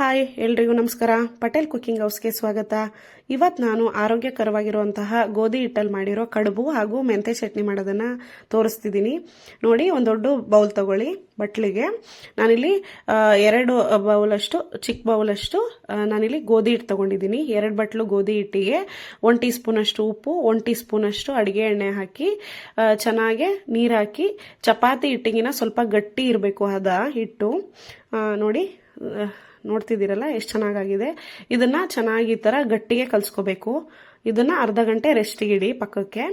Hi, ಎಲ್ರಿಗೂ ನಮಸ್ಕಾರ. Patel cooking ಹೌಸ್ಗೆ ಸ್ವಾಗತ. ಇವತ್ತು ನಾನು ಆರೋಗ್ಯಕರವಾಗಿರುವಂತಹ ಗೋಧಿ ಹಿಟ್ಟಲ್ಲಿ ಮಾಡಿರೋ ಕಡುಬು ಹಾಗೂ ಮೆಂತೆ ಚಟ್ನಿ ಮಾಡೋದನ್ನು ತೋರಿಸ್ತಿದ್ದೀನಿ. ನೋಡಿ, ಒಂದು ದೊಡ್ಡ ಬೌಲ್ ತಗೊಳ್ಳಿ ಬಟ್ಲಿಗೆ. ನಾನಿಲ್ಲಿ ಎರಡು ಬೌಲಷ್ಟು ಚಿಕ್ಕ ಬೌಲಷ್ಟು ನಾನಿಲ್ಲಿ ಗೋಧಿ ಹಿಟ್ಟು ತಗೊಂಡಿದ್ದೀನಿ. ಎರಡು ಬಟ್ಲು ಗೋಧಿ ಹಿಟ್ಟಿಗೆ. ಒನ್ ಟೀ ಸ್ಪೂನಷ್ಟು ಉಪ್ಪು ಒನ್ ಟೀ ಸ್ಪೂನಷ್ಟು ಅಡುಗೆ ಎಣ್ಣೆ ಹಾಕಿ ಚೆನ್ನಾಗಿ ನೀರು ಹಾಕಿ, ಚಪಾತಿ ಹಿಟ್ಟಿಗಿನ ಸ್ವಲ್ಪ ಗಟ್ಟಿ ಇರಬೇಕು ಅದ ಹಿಟ್ಟು. ನೋಡಿ ನೋಡ್ತಿದ್ದೀರಲ್ಲ ಎಷ್ಟು ಚೆನ್ನಾಗಾಗಿದೆ. ಇದನ್ನು ಚೆನ್ನಾಗಿ ಈ ಥರ ಗಟ್ಟಿಗೆ ಕಲಿಸ್ಕೋಬೇಕು. ಇದನ್ನ ಅರ್ಧ ಗಂಟೆ ರೆಸ್ಟಿಗೆ ಇಡಿ ಪಕ್ಕಕ್ಕೆ.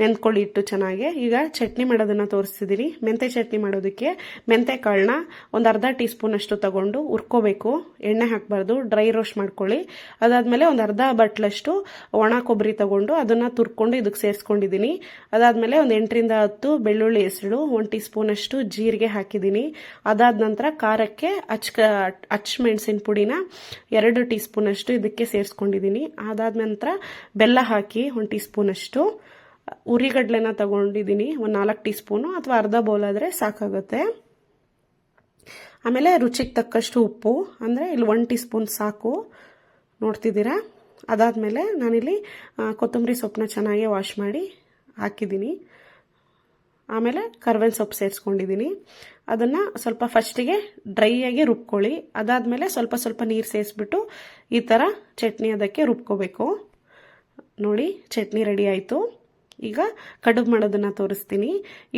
ನೆಂದ್ಕೊಳ್ಳಿ ಇಟ್ಟು ಚೆನ್ನಾಗಿ. ಈಗ ಚಟ್ನಿ ಮಾಡೋದನ್ನು ತೋರಿಸ್ತಿದ್ದೀನಿ ಮೆಂತೆ ಚಟ್ನಿ ಮಾಡೋದಕ್ಕೆ ಮೆಂತೆ ಕಾಳನ್ನ ಒಂದು ಅರ್ಧ ಟೀ ಸ್ಪೂನಷ್ಟು ತಗೊಂಡು ಹುರ್ಕೋಬೇಕು. ಎಣ್ಣೆ ಹಾಕಬಾರ್ದು. ಡ್ರೈ ರೋಸ್ಟ್ ಮಾಡ್ಕೊಳ್ಳಿ. ಅದಾದಮೇಲೆ ಒಂದು ಅರ್ಧ ಬಟ್ಲಷ್ಟು ಒಣ ಕೊಬ್ಬರಿ ತಗೊಂಡು ಅದನ್ನು ತುರ್ಕೊಂಡು ಇದಕ್ಕೆ ಸೇರಿಸ್ಕೊಂಡಿದ್ದೀನಿ ಅದಾದಮೇಲೆ ಒಂದು ಎಂಟರಿಂದ ಹತ್ತು ಬೆಳ್ಳುಳ್ಳಿ ಹೆಸರು, ಒಂದು ಟೀ ಸ್ಪೂನ್ ಅಷ್ಟು ಜೀರಿಗೆ ಹಾಕಿದ್ದೀನಿ ಅದಾದ ನಂತರ ಖಾರಕ್ಕೆ ಅಚ್ ಅಚ್ಚ ಮೆಣಸಿನ ಪುಡಿನ ಎರಡು ಟೀ ಸ್ಪೂನ್ ಅಷ್ಟು ಇದಕ್ಕೆ ಸೇರಿಸ್ಕೊಂಡಿದ್ದೀನಿ ಅದಾದ ನಂತರ ಬೆಲ್ಲ ಹಾಕಿ ಒಂದು ಟೀ ಸ್ಪೂನಷ್ಟು ಉರಿಗಡ್ಲೆನ ತಗೊಂಡಿದ್ದೀನಿ ಒಂದು ನಾಲ್ಕು ಟೀ ಸ್ಪೂನು ಅಥವಾ ಅರ್ಧ ಬೌಲ್ ಆದರೆ ಸಾಕಾಗುತ್ತೆ. ಆಮೇಲೆ ರುಚಿಗೆ ತಕ್ಕಷ್ಟು ಉಪ್ಪು, ಅಂದರೆ ಇಲ್ಲಿ ಒನ್ ಟೀ ಸ್ಪೂನ್ ಸಾಕು. ನೋಡ್ತಿದ್ದೀರಾ? ಅದಾದಮೇಲೆ ನಾನಿಲ್ಲಿ ಕೊತ್ತಂಬರಿ ಸೊಪ್ಪನ್ನ ಚೆನ್ನಾಗಿ ವಾಶ್ ಮಾಡಿ ಹಾಕಿದ್ದೀನಿ ಆಮೇಲೆ ಕರ್ಬೇವಿನ ಸೊಪ್ಪು ಸೇರಿಸ್ಕೊಂಡಿದ್ದೀನಿ ಅದನ್ನು ಸ್ವಲ್ಪ ಫಸ್ಟಿಗೆ ಡ್ರೈಯಾಗಿ ರುಬ್ಕೊಳ್ಳಿ. ಅದಾದಮೇಲೆ ಸ್ವಲ್ಪ ಸ್ವಲ್ಪ ನೀರು ಸೇರಿಸ್ಬಿಟ್ಟು ಈ ಥರ ಚಟ್ನಿ ಅದಕ್ಕೆ ರುಬ್ಕೋಬೇಕು. ನೋಡಿ, ಚಟ್ನಿ ರೆಡಿ ಆಯಿತು. ಈಗ ಕಡುಬು ಮಾಡೋದನ್ನು ತೋರಿಸ್ತೀನಿ.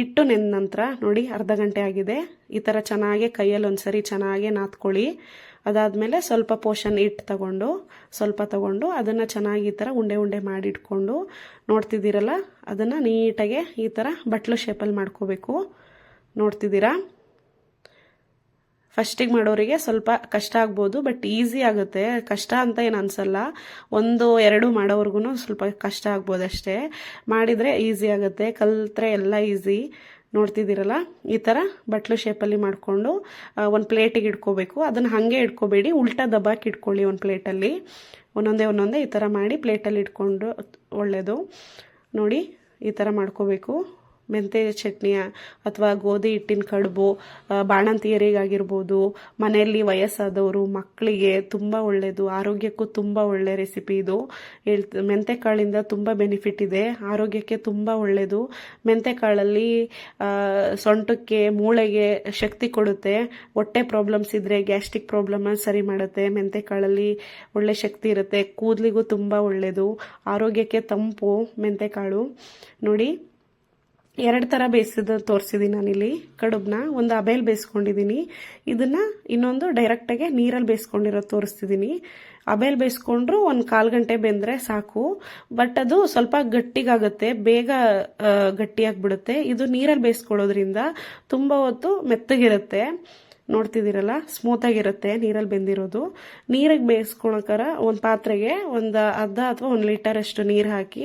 ಇಟ್ಟು ನೆಂದ ನಂತರ ನೋಡಿ, ಅರ್ಧ ಗಂಟೆ ಆಗಿದೆ. ಈ ಥರ ಚೆನ್ನಾಗೆ ಕೈಯಲ್ಲಿ ಒಂದ್ಸರಿ ಚೆನ್ನಾಗೆ ನಾದ್ಕೊಳ್ಳಿ. ಅದಾದಮೇಲೆ ಸ್ವಲ್ಪ ಪೋಷನ್ ಹಿಟ್ಟು ತಗೊಂಡು, ಸ್ವಲ್ಪ ತಗೊಂಡು ಅದನ್ನು ಚೆನ್ನಾಗಿ ಈ ಥರ ಉಂಡೆ ಉಂಡೆ ಮಾಡಿ ಇಟ್ಕೊಂಡು ನೋಡ್ತಿದ್ದೀರಲ್ಲ? ಅದನ್ನು ನೀಟಾಗೆ ಈ ಥರ ಬಟ್ಲು ಶೇಪಲ್ಲಿ ಮಾಡ್ಕೋಬೇಕು. ನೋಡ್ತಿದ್ದೀರಾ? ಫಸ್ಟಿಗೆ ಮಾಡೋರಿಗೆ ಸ್ವಲ್ಪ ಕಷ್ಟ ಆಗ್ಬೋದು, ಬಟ್ ಈಸಿ ಆಗುತ್ತೆ. ಕಷ್ಟ ಅಂತ ಏನು ಅನ್ಸಲ್ಲ. ಒಂದು, ಎರಡು ಮಾಡೋವ್ರಿಗೂ ಸ್ವಲ್ಪ ಕಷ್ಟ ಆಗ್ಬೋದು ಅಷ್ಟೇ. ಮಾಡಿದರೆ ಈಸಿ ಆಗುತ್ತೆ. ಕಲ್ತ್ರೆ ಎಲ್ಲ ಈಸಿ. ನೋಡ್ತಿದ್ದೀರಲ್ಲ? ಈ ಥರ ಬಟ್ಲು ಶೇಪಲ್ಲಿ ಮಾಡಿಕೊಂಡು ಒಂದು ಪ್ಲೇಟಿಗೆ ಇಟ್ಕೋಬೇಕು. ಅದನ್ನು ಹಾಗೆ ಇಟ್ಕೋಬೇಡಿ. ಉಲ್ಟಾ ದಬ್ಬಾಕಿ ಇಟ್ಕೊಳ್ಳಿ ಒಂದು ಪ್ಲೇಟಲ್ಲಿ. ಒಂದೊಂದೇ ಒಂದೊಂದೇ ಈ ಥರ ಮಾಡಿ ಪ್ಲೇಟಲ್ಲಿ ಇಟ್ಕೊಂಡು ಒಳ್ಳೆಯದು ನೋಡಿ, ಈ ಥರ ಮಾಡ್ಕೋಬೇಕು. ಮೆಂತೆ ಚಟ್ನಿಯ ಅಥವಾ ಗೋಧಿ ಹಿಟ್ಟಿನ ಕಡುಬು ಬಾಣಂತಿಯರಿಗಾಗಿರ್ಬೋದು, ಮನೆಯಲ್ಲಿ ವಯಸ್ಸಾದವರು, ಮಕ್ಕಳಿಗೆ ತುಂಬ ಒಳ್ಳೆಯದು ಆರೋಗ್ಯಕ್ಕೂ ತುಂಬ ಒಳ್ಳೆಯ ರೆಸಿಪಿ ಇದು. ಹೇಳ್ತ ಕಾಳಿಂದ ತುಂಬ ಬೆನಿಫಿಟ್ ಇದೆ, ಆರೋಗ್ಯಕ್ಕೆ ತುಂಬ ಒಳ್ಳೆಯದು ಮೆಂತೆ ಕಾಳಲ್ಲಿ ಸೊಂಟಕ್ಕೆ, ಮೂಳೆಗೆ ಶಕ್ತಿ ಕೊಡುತ್ತೆ. ಹೊಟ್ಟೆ ಪ್ರಾಬ್ಲಮ್ಸ್ ಇದ್ದರೆ ಗ್ಯಾಸ್ಟ್ರಿಕ್ ಪ್ರಾಬ್ಲಮ್ ಸರಿ ಮಾಡುತ್ತೆ. ಮೆಂತೆ ಕಾಳಲ್ಲಿ ಒಳ್ಳೆ ಶಕ್ತಿ ಇರುತ್ತೆ. ಕೂದಲಿಗೂ ತುಂಬ ಒಳ್ಳೆಯದು ಆರೋಗ್ಯಕ್ಕೆ ತಂಪು ಮೆಂತೆ ಕಾಳು ನೋಡಿ ಎರಡು ಥರ ಬೇಯಿಸಿದ ತೋರಿಸಿದ್ದೀನಿ ನಾನಿಲ್ಲಿ. ಕಡುಬನ್ನ ಒಂದು ಅಬೇಲ್ ಬೇಯಿಸ್ಕೊಂಡಿದ್ದೀನಿ ಇದನ್ನು ಇನ್ನೊಂದು ಡೈರೆಕ್ಟಾಗೆ ನೀರಲ್ಲಿ ಬೇಯಿಸ್ಕೊಂಡಿರೋದು ತೋರಿಸ್ತಿದ್ದೀನಿ ಅಬೇಲ್ ಬೇಯಿಸ್ಕೊಂಡ್ರು ಒಂದು ಕಾಲು ಗಂಟೆ ಬೆಂದರೆ ಸಾಕು. ಬಟ್ ಅದು ಸ್ವಲ್ಪ ಗಟ್ಟಿಗಾಗುತ್ತೆ, ಬೇಗ ಗಟ್ಟಿಯಾಗಿಬಿಡುತ್ತೆ. ಇದು ನೀರಲ್ಲಿ ಬೇಯಿಸ್ಕೊಳ್ಳೋದ್ರಿಂದ ತುಂಬ ಹೊತ್ತು ಮೆತ್ತಗಿರುತ್ತೆ. ನೋಡ್ತಿದ್ದೀರಲ್ಲ? ಸ್ಮೂತಾಗಿರುತ್ತೆ ನೀರಲ್ಲಿ ಬೆಂದಿರೋದು. ನೀರಿಗೆ ಬೇಯಿಸ್ಕೊಳಕರ ಒಂದು ಪಾತ್ರೆಗೆ ಒಂದು ಅರ್ಧ ಅಥವಾ ಒಂದು ಲೀಟರಷ್ಟು ನೀರು ಹಾಕಿ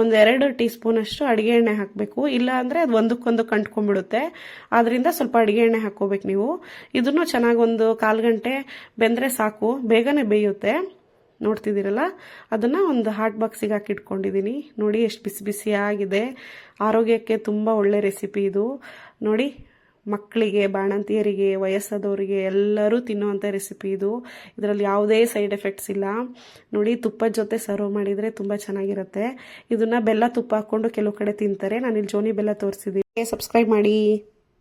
ಒಂದು ಎರಡು ಟೀ ಸ್ಪೂನಷ್ಟು ಅಡುಗೆ ಎಣ್ಣೆ ಹಾಕಬೇಕು. ಇಲ್ಲ ಅಂದರೆ ಅದು ಒಂದಕ್ಕೊಂದು ಕಂಟ್ಕೊಂಡ್ಬಿಡುತ್ತೆ ಆದ್ದರಿಂದ ಸ್ವಲ್ಪ ಅಡುಗೆ ಎಣ್ಣೆ ಹಾಕ್ಕೋಬೇಕು ನೀವು. ಇದನ್ನು ಚೆನ್ನಾಗಿ ಒಂದು ಕಾಲು ಗಂಟೆ ಬೆಂದರೆ ಸಾಕು. ಬೇಗನೆ ಬೇಯುತ್ತೆ. ನೋಡ್ತಿದ್ದೀರಲ್ಲ? ಅದನ್ನು ಒಂದು ಹಾಟ್ ಬಾಕ್ಸಿಗೆ ಹಾಕಿ ಇಟ್ಕೊಂಡಿದ್ದೀನಿ ನೋಡಿ, ಎಷ್ಟು ಬಿಸಿ ಬಿಸಿಯಾಗಿದೆ. ಆರೋಗ್ಯಕ್ಕೆ ತುಂಬ ಒಳ್ಳೆ ರೆಸಿಪಿ ಇದು. ನೋಡಿ ಮಕ್ಕಳಿಗೆ, ಬಾಣಂತಿಯರಿಗೆ, ವಯಸ್ಸಾದವರಿಗೆ ಎಲ್ಲರೂ ತಿನ್ನುವಂಥ ರೆಸಿಪಿ ಇದು. ಇದರಲ್ಲಿ ಯಾವುದೇ ಸೈಡ್ ಎಫೆಕ್ಟ್ಸ್ ಇಲ್ಲ. ನೋಡಿ ತುಪ್ಪದ ಜೊತೆ ಸರ್ವ್ ಮಾಡಿದರೆ ತುಂಬ ಚೆನ್ನಾಗಿರುತ್ತೆ. ಇದನ್ನು ಬೆಲ್ಲ ತುಪ್ಪ ಹಾಕ್ಕೊಂಡು ಕೆಲವು ಕಡೆ ತಿಂತಾರೆ. ನಾನು ಇಲ್ಲಿ ಜೋನಿ ಬೆಲ್ಲ ತೋರಿಸಿದ್ದೀನಿ. ಸಬ್ಸ್ಕ್ರೈಬ್ ಮಾಡಿ.